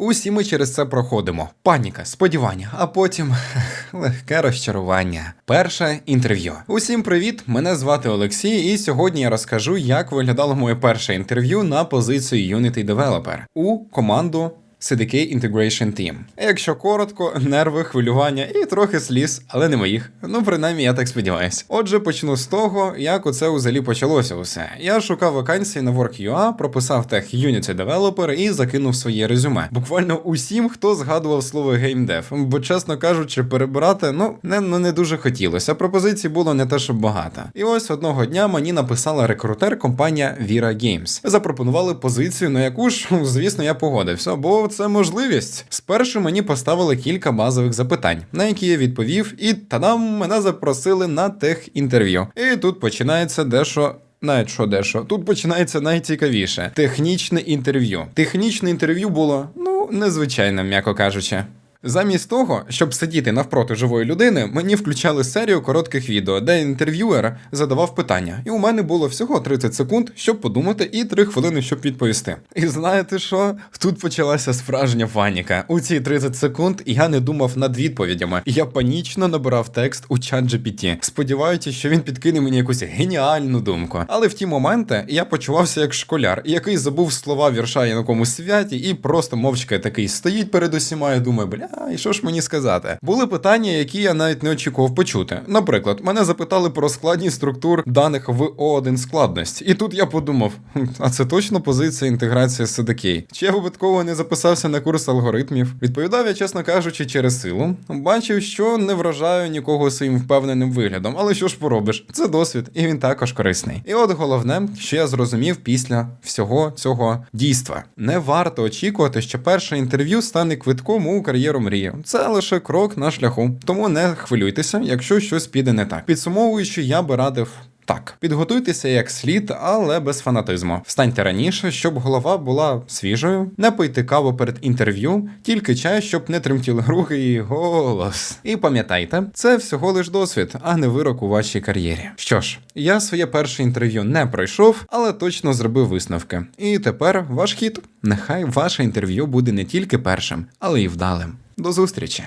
Усі ми через це проходимо. Паніка, сподівання, а потім легке розчарування. Перше інтерв'ю. Усім привіт! Мене звати Олексій, і сьогодні я розкажу, як виглядало моє перше інтерв'ю на позицію Unity Developer у команду. CDK Integration Team. Якщо коротко, нерви, хвилювання і трохи сліз, але не моїх. Ну, принаймні, я так сподіваюся. Отже, почну з того, як оце взагалі почалося усе. Я шукав вакансії на Work.ua, прописав тег Unity Developer і закинув своє резюме. Буквально усім, хто згадував слово геймдев. Бо, чесно кажучи, перебирати ну не, ну, не дуже хотілося. Пропозицій було не те, щоб багато. І ось одного дня мені написала рекрутер компанія Vira Games. Запропонували позицію, на яку ж, звісно, я погодився, бо це можливість. Спершу мені поставили кілька базових запитань, на які я відповів, і тадам мене запросили на тех інтерв'ю. І тут починається дещо. Навіть що дещо. Тут починається найцікавіше технічне інтерв'ю. Технічне інтерв'ю було ну незвичайним, м'яко кажучи. Замість того, щоб сидіти навпроти живої людини, мені включали серію коротких відео, де інтерв'юер задавав питання, і у мене було всього 30 секунд, щоб подумати, і 3 хвилини, щоб відповісти. І знаєте що? Тут почалася справжня паніка. У ці 30 секунд я не думав над відповідями. Я панічно набирав текст у чат GPT, сподіваючись, що він підкине мені якусь геніальну думку. Але в ті моменти я почувався як школяр, який забув слова вірша на якомусь святі, і просто мовчки такий стоїть перед усіма і думає, бля, і що ж мені сказати? Були питання, які я навіть не очікував почути. Наприклад, мене запитали про складність структур даних в О1 складності. І тут я подумав: а це точно позиція інтеграції з? Чи я випадково не записався на курс алгоритмів? Відповідав я, чесно кажучи, через силу. Бачив, що не вражаю нікого своїм впевненим виглядом, але що ж поробиш? Це досвід, і він також корисний. І от головне, що я зрозумів після всього цього дійства: не варто очікувати, що перше інтерв'ю стане квитком у кар'єру мрії. Це лише крок на шляху. Тому не хвилюйтеся, якщо щось піде не так. Підсумовуючи, я би радив. Так, підготуйтеся як слід, але без фанатизму. Встаньте раніше, щоб голова була свіжою, не пийте каву перед інтерв'ю, тільки чай, щоб не тремтіли руки і голос. І пам'ятайте, це всього лиш досвід, а не вирок у вашій кар'єрі. Що ж, я своє перше інтерв'ю не пройшов, але точно зробив висновки. І тепер ваш хід. Нехай ваше інтерв'ю буде не тільки першим, але й вдалим. До зустрічі!